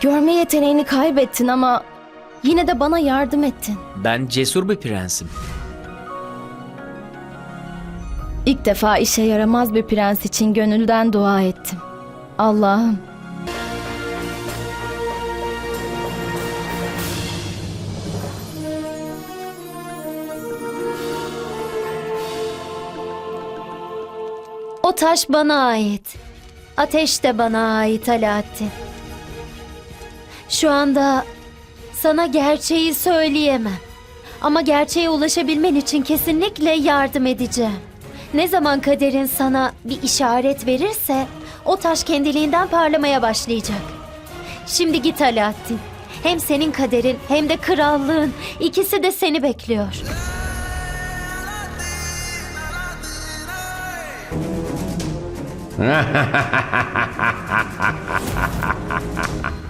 Görme yeteneğini kaybettin ama yine de bana yardım ettin. Ben cesur bir prensim. İlk defa işe yaramaz bir prens için gönülden dua ettim. Allah'ım O taş bana ait. Ateş de bana ait Alaaddin. Şu anda sana gerçeği söyleyemem. Ama gerçeğe ulaşabilmen için kesinlikle yardım edeceğim. Ne zaman kaderin sana bir işaret verirse o taş kendiliğinden parlamaya başlayacak. Şimdi git Alaaddin. Hem senin kaderin hem de krallığın ikisi de seni bekliyor.